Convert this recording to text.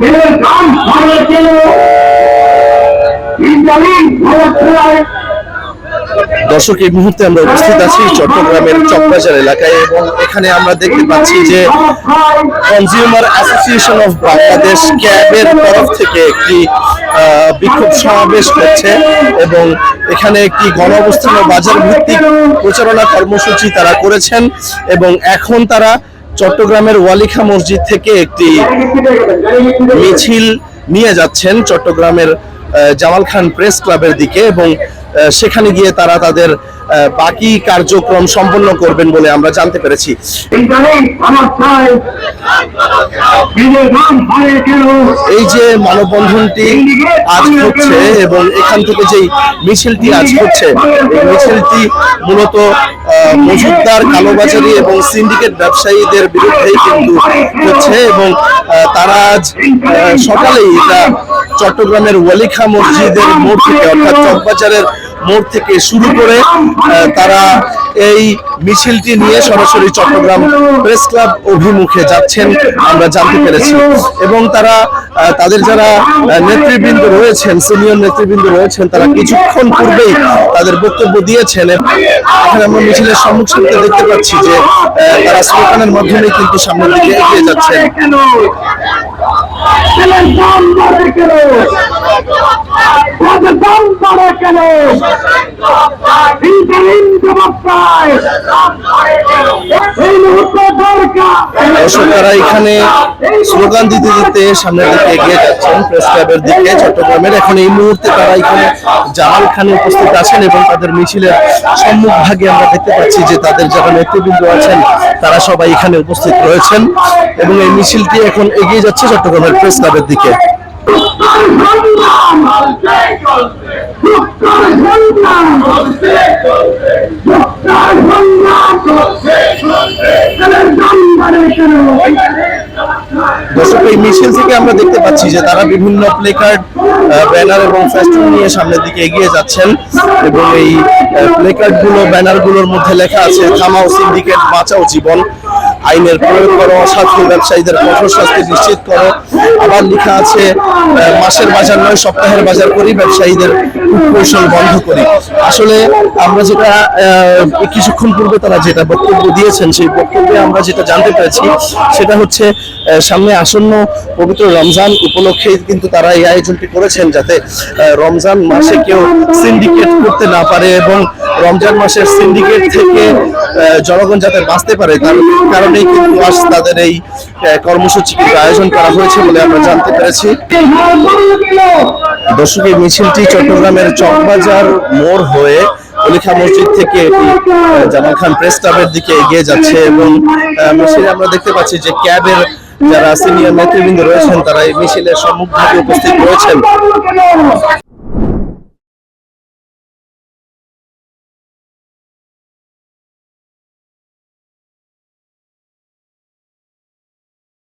ছেলের গান ভালো ছিল। ইন্টারভিউ ভালো ছিল দর্শক এই মুহূর্তে আমরা উপস্থিত আছি চট্টগ্রামের চকবাজার এলাকায় এবং এখানে আমরা দেখতে পাচ্ছি যে কনজিউমার অ্যাসোসিয়েশন অফ বাংলাদেশ ক্যাবের তরফ থেকে একটি বিক্ষোভ সমাবেশ হচ্ছে এবং এখানে একটি গণ অবস্থান ও বাজার ভিত্তিক প্রচারণা কর্মসূচি তারা করেছেন এবং এখন তারা চট্টগ্রামের ওয়ালিখা মসজিদ থেকে একটি মিছিল নিয়ে যাচ্ছেন চট্টগ্রামের জামাল খান প্রেস ক্লাবের দিকে এবং সেখানে গিয়ে তারা তাদের বাকি কার্যক্রম সম্পন্ন করবেন বলে আমরা জানতে পেরেছি। এই যে মানববন্ধনটি আজ হচ্ছে এবং এখান থেকে যেই মিছিলটি আজ হচ্ছে এই মিছিলটি মূলত আহ, মজুদদার কালোবাজারি এবং সিন্ডিকেট ব্যবসায়ীদের বিরুদ্ধেই কিন্তু হচ্ছে এবং তারা আজ সকালেই এটা চট্টগ্রামের ওয়ালিখা মসজিদের মোড় থেকে অর্থাৎ চকবাজারের মোড় থেকে শুরু করে তারা এই মিছিলটি নিয়ে সরাসরি চট্টগ্রাম প্রেস ক্লাব অভিমুখে যাচ্ছেন, আমরা জানতে পেরেছি। এবং তারা তাদের যারা নেতৃবৃন্দ রয়েছেন, সিনিয়র নেতৃবৃন্দ রয়েছেন, তারা কিছুক্ষণ পূর্বেই তাদের বক্তব্য দিয়েছেন। এখানে আমরা মিছিলের সম্মুখীনতে দেখতে পাচ্ছি যে তারা স্লোগানের মাধ্যমে কিন্তু সামনের দিকে এগিয়ে যাচ্ছেন কেন ছেলের দাম বাড়ে কেন কত দাম বাড়ে কেন ইন্টারিম জবাব চাই এই মুহূর্তে দরকার দর্শক তারা এখানে স্লোগান দিতে দিতে সামনের দিকে এগিয়ে যাচ্ছেন প্রেস ক্লাবের দিকে চট্টগ্রামের। এখন এই মুহূর্তে তারা এখানে জামাল খানে উপস্থিত আছেন এবং তাদের মিছিলের সম্মুখ ভাগে আমরা দেখতে পাচ্ছি যে তাদের যারা নেতৃবৃন্দ আছেন তারা সবাই এখানে উপস্থিত রয়েছেন এবং এই মিছিলটি এখন এগিয়ে যাচ্ছে চট্টগ্রামের প্রেস ক্লাবের দিকে। দর্শক, এই মিছিল থেকে আমরা দেখতে পাচ্ছি যে তারা বিভিন্ন প্লেকার্ড ব্যানার এবং ফেস্টুন নিয়ে সামনের দিকে এগিয়ে যাচ্ছেন এবং এই গুলো ব্যানারগুলোর মধ্যে লেখা আছে থামাও সিন্ডিকেট বাঁচাও জীবন। আইনের প্রয়োগ করো, অসাধু ব্যবসায়ীদের কঠোর শাস্তি নিশ্চিত করো। আবার লেখা আছে মাসের বাজার নয়, সপ্তাহের বাজার করি, ব্যবসায়ীদের কৌশল বন্ধ করি। আসলে আমরা যেটা কিছুক্ষণ পূর্বে তারা যেটা বক্তব্য দিয়েছেন, সেই বক্তব্যে আমরা যেটা জানতে পেরেছি, সেটা হচ্ছে সামনে আসন্ন পবিত্র রমজান উপলক্ষে কিন্তু তারা এই আয়োজনটি করেছেন যাতে রমজান মাসে কেউ সিন্ডিকেট করতে না পারে এবং রমজান মাসের সিন্ডিকেট থেকে জনগণ যাতে বাঁচতে পারে। তার কারণেই কিন্তু আজ তাদের এই কর্মসূচি কিন্তু আয়োজন করা হয়েছে বলে আমরা জানতে পেরেছি। দর্শক এই মিছিলটি চট্টগ্রামের চকবাজার মোড় হয়ে অলিখা মসজিদ থেকে এটি জামাল খান প্রেস ক্লাবের দিকে এগিয়ে যাচ্ছে এবং মিছিলে আমরা দেখতে পাচ্ছি যে ক্যাবের যারা সিনিয়র নেতৃবৃন্দ রয়েছেন, তারা এই মিছিলের সম্মুখ ভাগে উপস্থিত রয়েছেন।